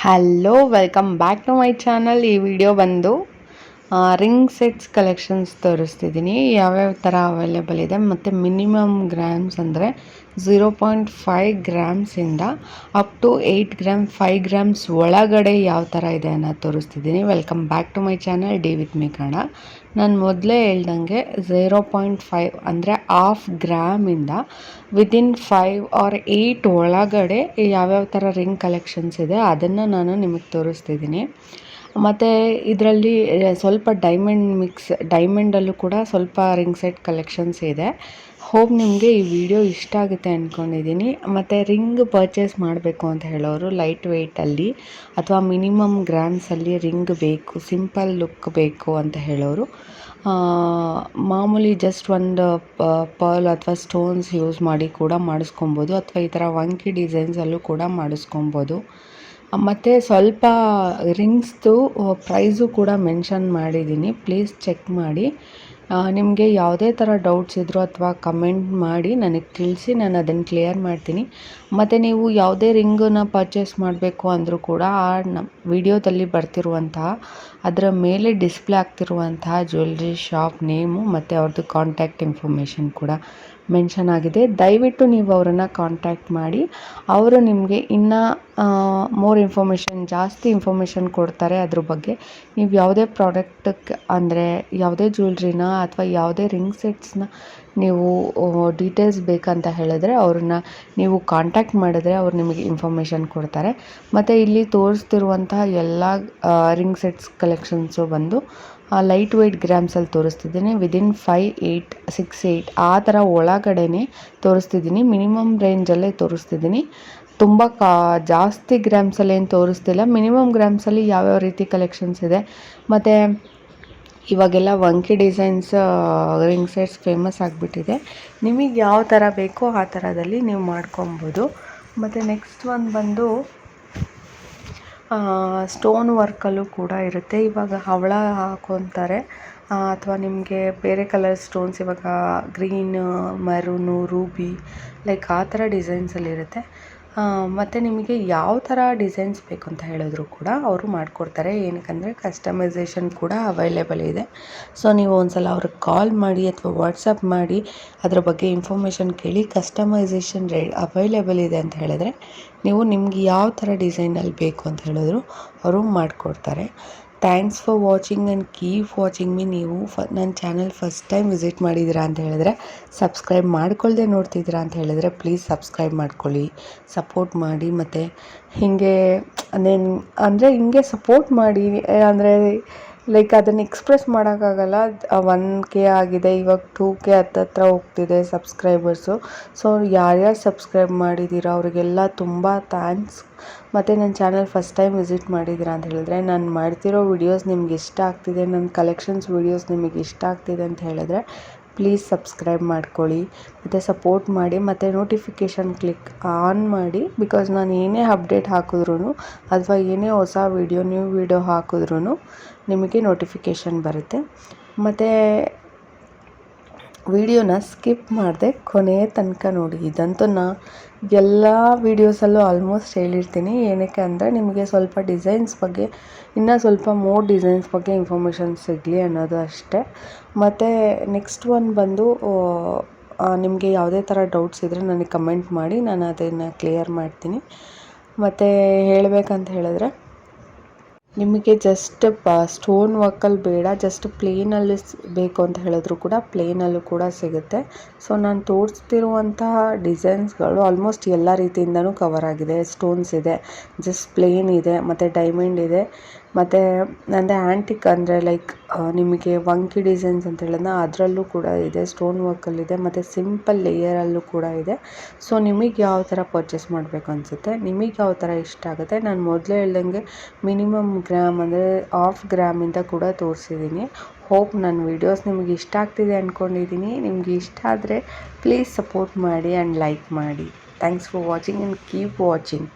Hello welcome back to my channel ಈ video ಬಂದು ring sets collections ತೋರಿಸ್ತಿದ್ದೀನಿ. ಯಾವ್ಯಾವ ಥರ ಅವೈಲೇಬಲ್ ಇದೆ. ಮತ್ತು ಮಿನಿಮಮ್ ಗ್ರಾಮ್ಸ್ ಅಂದರೆ zero point five ಗ್ರಾಮ್ಸಿಂದ up to eight gram five grams ಒಳಗಡೆ ಯಾವ ಥರ ಇದೆ ಅನ್ನೋದು ತೋರಿಸ್ತಿದ್ದೀನಿ. Welcome back to my channel D with me ಕಣ ನಾನು ಮೊದಲೇ ಹೇಳ್ದಂಗೆ ಝೀರೋ ಪಾಯಿಂಟ್ ಫೈವ್ ಅಂದರೆ ಹಾಫ್ ಗ್ರಾಮಿಂದ ವಿದಿನ್ ಫೈವ್ ಆರ್ ಏಯ್ಟ್ ಒಳಗಡೆ ಯಾವ್ಯಾವ ಥರ ರಿಂಗ್ ಕಲೆಕ್ಷನ್ಸ್ ಇದೆ, ಅದನ್ನು ನಾನು ನಿಮಗೆ ತೋರಿಸ್ತಿದ್ದೀನಿ. ಮತ್ತು ಇದರಲ್ಲಿ ಸ್ವಲ್ಪ ಡೈಮಂಡ್ ಮಿಕ್ಸ್ ಡೈಮಂಡಲ್ಲೂ ಕೂಡ ಸ್ವಲ್ಪ ರಿಂಗ್ ಸೆಟ್ ಕಲೆಕ್ಷನ್ಸ್ ಇದೆ. ಹೋಪ್ ನಿಮಗೆ ಈ ವಿಡಿಯೋ ಇಷ್ಟ ಆಗುತ್ತೆ ಅಂದ್ಕೊಂಡಿದ್ದೀನಿ ಮತ್ತು ರಿಂಗ್ ಪರ್ಚೇಸ್ ಮಾಡಬೇಕು ಅಂತ ಹೇಳೋರು ಲೈಟ್ ವೆಯ್ಟಲ್ಲಿ ಅಥವಾ ಮಿನಿಮಮ್ ಗ್ರಾಮ್ಸಲ್ಲಿ ರಿಂಗ್ ಬೇಕು ಸಿಂಪಲ್ ಲುಕ್ ಬೇಕು ಅಂತ ಹೇಳೋರು. ಮಾಮೂಲಿ ಜಸ್ಟ್ ಒಂದು ಪರ್ಲ್ ಅಥವಾ ಸ್ಟೋನ್ಸ್ ಯೂಸ್ ಮಾಡಿ ಕೂಡ ಮಾಡಿಸ್ಕೊಬೋದು ಅಥವಾ ಈ ಥರ ವಂಕಿ ಡಿಸೈನ್ಸಲ್ಲೂ ಕೂಡ ಮಾಡಿಸ್ಕೊಬೋದು. ಮತ್ತು ಸ್ವಲ್ಪ ರಿಂಗ್ಸ್ದು ಪ್ರೈಸು ಕೂಡ ಮೆನ್ಷನ್ ಮಾಡಿದ್ದೀನಿ. ಪ್ಲೀಸ್ ಚೆಕ್ ಮಾಡಿ. ನಿಮಗೆ ಯಾವುದೇ ಥರ ಡೌಟ್ಸ್ ಇದ್ದರೂ ಅಥವಾ ಕಮೆಂಟ್ ಮಾಡಿ ನನಗೆ ತಿಳಿಸಿ, ನಾನು ಅದನ್ನು ಕ್ಲಿಯರ್ ಮಾಡ್ತೀನಿ. ಮತ್ತು ನೀವು ಯಾವುದೇ ರಿಂಗನ್ನ ಪರ್ಚೇಸ್ ಮಾಡಬೇಕು ಅಂದರೂ ಕೂಡ ಆ ನಮ್ಮ ವಿಡಿಯೋದಲ್ಲಿ ಬರ್ತಿರುವಂತಹ, ಅದರ ಮೇಲೆ ಡಿಸ್ಪ್ಲೇ ಆಗ್ತಿರುವಂತಹ ಜ್ಯುವೆಲ್ರಿ ಶಾಪ್ ನೇಮು ಮತ್ತು ಅವ್ರದ್ದು ಕಾಂಟ್ಯಾಕ್ಟ್ ಇನ್ಫಾರ್ಮೇಷನ್ ಕೂಡ ಮೆನ್ಷನ್ ಆಗಿದೆ. ದಯವಿಟ್ಟು ನೀವು ಅವರನ್ನು ಕಾಂಟ್ಯಾಕ್ಟ್ ಮಾಡಿ. ಅವರು ನಿಮಗೆ ಇನ್ನೂ ಮೋರ್ ಇನ್ಫಾರ್ಮೇಷನ್ ಜಾಸ್ತಿ ಇನ್ಫಾರ್ಮೇಷನ್ ಕೊಡ್ತಾರೆ ಅದ್ರ ಬಗ್ಗೆ. ನೀವು ಯಾವುದೇ ಪ್ರಾಡಕ್ಟಕ್ಕೆ ಅಂದರೆ ಯಾವುದೇ ಜ್ಯುವೆಲ್ರಿನ ಅಥವಾ ಯಾವುದೇ ರಿಂಗ್ ಸೆಟ್ಸ್ನ ನೀವು ಡೀಟೇಲ್ಸ್ ಬೇಕಂತ ಹೇಳಿದ್ರೆ ಅವ್ರನ್ನ ನೀವು ಕಾಂಟ್ಯಾಕ್ಟ್ ಮಾಡಿದ್ರೆ ಅವ್ರು ನಿಮಗೆ ಇನ್ಫಾರ್ಮೇಷನ್ ಕೊಡ್ತಾರೆ. ಮತ್ತು ಇಲ್ಲಿ ತೋರಿಸ್ತಿರುವಂತಹ ಎಲ್ಲ ರಿಂಗ್ ಸೆಟ್ಸ್ ಕಲೆಕ್ಷನ್ಸು ಬಂದು ಲೈಟ್ ವೆಯ್ಟ್ ಗ್ರಾಮ್ಸಲ್ಲಿ ತೋರಿಸ್ತಿದ್ದೀನಿ. Within five eight six eight ಆ ಥರ ಒಳಗಡೆನೇ ತೋರಿಸ್ತಿದ್ದೀನಿ. ಮಿನಿಮಮ್ ರೇಂಜಲ್ಲೇ ತೋರಿಸ್ತಿದ್ದೀನಿ. ತುಂಬ ಕಾ, ಜಾಸ್ತಿ ಗ್ರಾಮ್ಸಲ್ಲಿ ಏನು ತೋರಿಸ್ತಿಲ್ಲ. ಮಿನಿಮಮ್ ಗ್ರಾಮ್ಸಲ್ಲಿ ಯಾವ್ಯಾವ ರೀತಿ ಕಲೆಕ್ಷನ್ಸ್ ಇದೆ. ಮತ್ತು ಇವಾಗೆಲ್ಲ ವಂಕಿ ಡಿಸೈನ್ಸ್ ರಿಂಗ್ ಸೆಟ್ಸ್ ಫೇಮಸ್ ಆಗಿಬಿಟ್ಟಿದೆ. ನಿಮಗೆ ಯಾವ ಥರ ಬೇಕೋ ಆ ಥರದಲ್ಲಿ ನೀವು ಮಾಡ್ಕೊಬೋದು. ಮತ್ತು ನೆಕ್ಸ್ಟ್ ಒಂದು ಬಂದು ಸ್ಟೋನ್ ವರ್ಕಲ್ಲೂ ಕೂಡ ಇರುತ್ತೆ. ಇವಾಗ ಹವಳ ಹಾಕೊತಾರೆ. ಅಥವಾ ನಿಮಗೆ ಬೇರೆ ಕಲರ್ ಸ್ಟೋನ್ಸ್ ಇವಾಗ ಗ್ರೀನ್ ಮೆರೂನು ರೂಬಿ ಲೈಕ್ ಆ ಥರ ಡಿಸೈನ್ಸಲ್ಲಿರುತ್ತೆ ಮತ್ತು ನಿಮಗೆ ಯಾವ ಥರ ಡಿಸೈನ್ಸ್ ಬೇಕು ಅಂತ ಹೇಳಿದ್ರು ಕೂಡ ಅವರು ಮಾಡಿಕೊಡ್ತಾರೆ. ಏನಕ್ಕಂದರೆ ಕಸ್ಟಮೈಸೇಷನ್ ಕೂಡ ಅವೈಲೇಬಲ್ ಇದೆ. ಸೊ ನೀವು ಒಂದ್ಸಲ ಅವ್ರಿಗೆ ಕಾಲ್ ಮಾಡಿ ಅಥವಾ ವಾಟ್ಸಪ್ ಮಾಡಿ ಅದ್ರ ಬಗ್ಗೆ ಇನ್ಫಾರ್ಮೇಷನ್ ಕೇಳಿ ಕಸ್ಟಮೈಸೇಷನ್ ರೇ ಅವೈಲೇಬಲ್ ಇದೆ ಅಂತ ಹೇಳಿದ್ರೆ ನೀವು ನಿಮ್ಗೆ ಯಾವ ಥರ ಡಿಸೈನಲ್ಲಿ ಬೇಕು ಅಂತ ಹೇಳಿದ್ರು ಅವರು ಮಾಡಿಕೊಡ್ತಾರೆ. Thanks for watching and keep watching me ನೀವು ಫ ನನ್ನ ಚಾನಲ್ ಫಸ್ಟ್ ಟೈಮ್ ವಿಸಿಟ್ ಮಾಡಿದ್ದೀರಾ ಅಂತ ಹೇಳಿದ್ರೆ ಸಬ್ಸ್ಕ್ರೈಬ್ ಮಾಡ್ಕೊಳ್ಳದೆ ನೋಡ್ತಿದ್ದೀರಾ ಅಂತ ಹೇಳಿದ್ರೆ ಪ್ಲೀಸ್ ಸಬ್ಸ್ಕ್ರೈಬ್ ಮಾಡ್ಕೊಳ್ಳಿ. ಸಪೋರ್ಟ್ ಮಾಡಿ ಮತ್ತು ಹೀಗೆ ನೆನ್ ಅಂದರೆ ಹಿಂಗೆ ಸಪೋರ್ಟ್ ಮಾಡಿ, ಅಂದರೆ ಲೈಕ್ ಅದನ್ನು ಎಕ್ಸ್ಪ್ರೆಸ್ ಮಾಡೋಕ್ಕಾಗಲ್ಲ. ಒನ್ ಕೆ ಆಗಿದೆ, ಇವಾಗ ಟೂ ಕೆ ಹತ್ತತ್ರ ಹೋಗ್ತಿದೆ ಸಬ್ಸ್ಕ್ರೈಬರ್ಸು ಸೊ ಯಾರ್ಯಾರು ಸಬ್ಸ್ಕ್ರೈಬ್ ಮಾಡಿದ್ದೀರೋ ಅವರಿಗೆಲ್ಲ ತುಂಬ ಥ್ಯಾಂಕ್ಸ್ ಮತ್ತು ನನ್ನ ಚಾನಲ್ ಫಸ್ಟ್ ಟೈಮ್ ವಿಸಿಟ್ ಮಾಡಿದ್ದೀರಾ ಅಂತ ಹೇಳಿದ್ರೆ, ನಾನು ಮಾಡ್ತಿರೋ ವಿಡಿಯೋಸ್ ನಿಮ್ಗೆ ಇಷ್ಟ ಆಗ್ತಿದೆ ನನ್ನ ಕಲೆಕ್ಷನ್ಸ್ ವಿಡಿಯೋಸ್ ನಿಮಗೆ ಇಷ್ಟ ಆಗ್ತಿದೆ ಅಂತ ಹೇಳಿದ್ರೆ ಪ್ಲೀಸ್ ಸಬ್ಸ್ಕ್ರೈಬ್ ಮಾಡ್ಕೊಳ್ಳಿ, ಮತ್ತು ಸಪೋರ್ಟ್ ಮಾಡಿ, ಮತ್ತು ನೋಟಿಫಿಕೇಷನ್ ಕ್ಲಿಕ್ ಆನ್ ಮಾಡಿ ಬಿಕಾಸ್ ನಾನು ಏನೇ ಅಪ್ಡೇಟ್ ಹಾಕಿದ್ರೂ ಅಥವಾ ಏನೇ ಹೊಸ ವೀಡಿಯೋ ನ್ಯೂ ವೀಡಿಯೋ ಹಾಕಿದ್ರೂ ನಿಮಗೆ ನೋಟಿಫಿಕೇಷನ್ ಬರುತ್ತೆ. ಮತ್ತು ವಿಡಿಯೋನ ಸ್ಕಿಪ್ ಮಾಡಿದೆ ಕೊನೆಯ ತನಕ ನೋಡಿ. ಇದಂತೂ ನಾ ಎಲ್ಲ ವೀಡಿಯೋಸಲ್ಲೂ ಆಲ್ಮೋಸ್ಟ್ ಹೇಳಿರ್ತೀನಿ. ಏನಕ್ಕೆ ಅಂದರೆ ನಿಮಗೆ ಸ್ವಲ್ಪ ಡಿಸೈನ್ಸ್ ಬಗ್ಗೆ, ಇನ್ನೂ ಸ್ವಲ್ಪ ಮೋರ್ ಡಿಸೈನ್ಸ್ ಬಗ್ಗೆ ಇನ್ಫಾರ್ಮೇಷನ್ ಸಿಗಲಿ ಅನ್ನೋದು ಅಷ್ಟೇ. ಮತ್ತು ನೆಕ್ಸ್ಟ್ ಒನ್ ಬಂದು ನಿಮಗೆ ಯಾವುದೇ ಥರ ಡೌಟ್ಸ್ ಇದ್ದರೆ ನನಗೆ ಕಮೆಂಟ್ ಮಾಡಿ. ನಾನು ಅದನ್ನು ಕ್ಲಿಯರ್ ಮಾಡ್ತೀನಿ. ಮತ್ತು ಹೇಳಬೇಕಂತ ಹೇಳಿದ್ರೆ ನಿಮಗೆ ಜಸ್ಟ್ ಪ ಸ್ಟೋನ್ ವರ್ಕಲ್ಲಿ ಬೇಡ ಜಸ್ಟ್ ಪ್ಲೇನಲ್ಲಿ ಬೇಕು ಅಂತ ಹೇಳಿದ್ರು ಕೂಡ ಪ್ಲೇನಲ್ಲೂ ಕೂಡ ಸಿಗುತ್ತೆ. ಸೊ ನಾನು ತೋರಿಸ್ತಿರುವಂತಹ ಡಿಸೈನ್ಸ್ಗಳು ಆಲ್ಮೋಸ್ಟ್ ಎಲ್ಲ ರೀತಿಯಿಂದನೂ ಕವರ್ ಆಗಿದೆ. ಸ್ಟೋನ್ಸ್ ಇದೆ ಜಸ್ಟ್ ಪ್ಲೇನ್ ಇದೆ, ಮತ್ತು ಡೈಮಂಡ್ ಇದೆ, ಮತ್ತು ಅಂದರೆ ಆ್ಯಂಟಿಕ್ ಅಂದರೆ ಲೈಕ್ ನಿಮಗೆ ವಂಕಿ ಡಿಸೈನ್ಸ್ ಅಂತ ಹೇಳಿದ್ನ, ಅದರಲ್ಲೂ ಕೂಡ ಇದೆ, ಸ್ಟೋನ್ ವರ್ಕಲ್ಲಿದೆ, ಮತ್ತು ಸಿಂಪಲ್ ಲೇಯರಲ್ಲೂ ಕೂಡ ಇದೆ. ಸೊ ನಿಮಗೆ ಯಾವ ಥರ ಪರ್ಚೇಸ್ ಮಾಡಬೇಕು ಅನಿಸುತ್ತೆ? ನಿಮಗೆ ಯಾವ ಥರ ಇಷ್ಟ ಆಗುತ್ತೆ? ನಾನು ಮೊದಲೇ ಹೇಳ್ದಂಗೆ ಮಿನಿಮಮ್ ಗ್ರಾಮ್ ಅಂದರೆ ಹಾಫ್ ಗ್ರಾಮಿಂದ ಕೂಡ ತೋರಿಸಿದ್ದೀನಿ. ಹೋಪ್ ನನ್ನ ವಿಡಿಯೋಸ್ ನಿಮಗೆ ಇಷ್ಟ ಆಗ್ತಿದೆ ಅಂದ್ಕೊಂಡಿದ್ದೀನಿ ನಿಮಗೆ ಇಷ್ಟ ಆದರೆ ಪ್ಲೀಸ್ ಸಪೋರ್ಟ್ ಮಾಡಿ ಆ್ಯಂಡ್ ಲೈಕ್ ಮಾಡಿ. Thanks for watching and keep watching